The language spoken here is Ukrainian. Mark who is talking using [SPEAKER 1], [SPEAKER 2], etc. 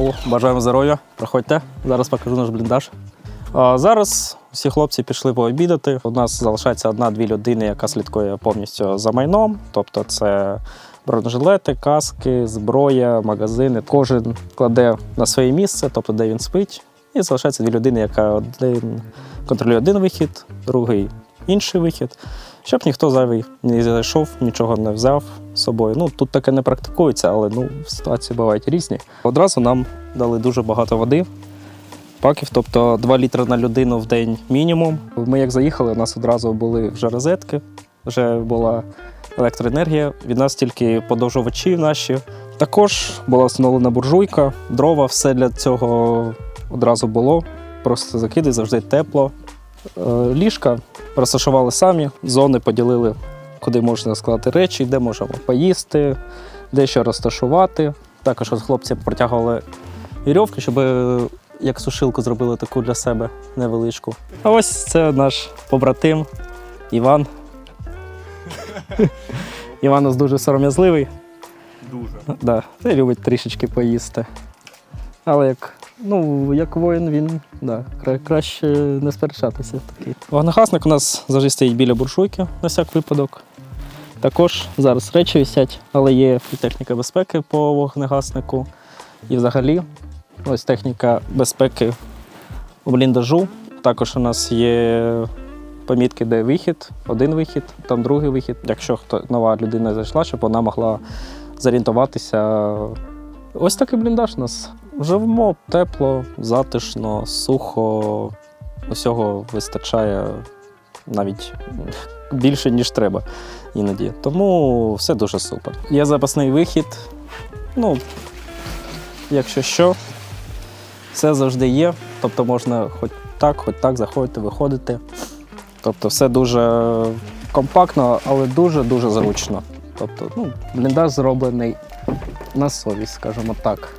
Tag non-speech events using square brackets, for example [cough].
[SPEAKER 1] О, бажаємо здоров'я. Проходьте. Зараз покажу наш бліндаж. А зараз всі хлопці пішли пообідати. У нас залишається одна-дві людини, яка слідкує повністю за майном. Тобто це бронежилети, каски, зброя, магазини. Кожен кладе на своє місце, тобто де він спить. І залишається дві людини, яка один контролює один вихід, другий інший вихід. Щоб ніхто зайвий не зайшов, нічого не взяв з собою. Ну тут таке не практикується, але ну ситуації бувають різні. Одразу нам дали дуже багато води. Паків, тобто 2 літри на людину в день мінімум. Ми як заїхали, у нас одразу були вже розетки, вже була електроенергія. Від нас тільки подовжувачі наші. Також була встановлена буржуйка, дрова, все для цього одразу було. Просто закиди, завжди тепло. Е, Ліжка розташували самі, зони поділили, куди можна склати речі, де можемо поїсти, де що розташувати. Також от хлопці протягували вірьовки, щоб як сушилку зробили таку для себе невеличку. А ось це наш побратим Іван. [laughs] Іван у нас дуже сором'язливий.
[SPEAKER 2] Дуже.
[SPEAKER 1] Да, та любить трішечки поїсти. Але як, ну, як воїн, він да, кра- краще не сперечатися. Такий. Вогнегасник у нас завжди стоїть біля буржуйки на всяк випадок. Також зараз речі висять, але є техніка безпеки по вогнегаснику. І взагалі, ось техніка безпеки у бліндажу. Також у нас є помітки, де вихід, один вихід, там другий вихід. Якщо хто нова людина зайшла, щоб вона могла зорієнтуватися. Ось такий бліндаж у нас. Живемо тепло, затишно, сухо. Усього вистачає навіть більше, ніж треба іноді. Тому все дуже супер. Є запасний вихід. Ну, якщо що, все завжди є. Тобто можна хоч так, хоч так заходити, виходити. Тобто все дуже компактно, але дуже-дуже зручно. Тобто, ну, бліндаж зроблений на совість, скажімо так.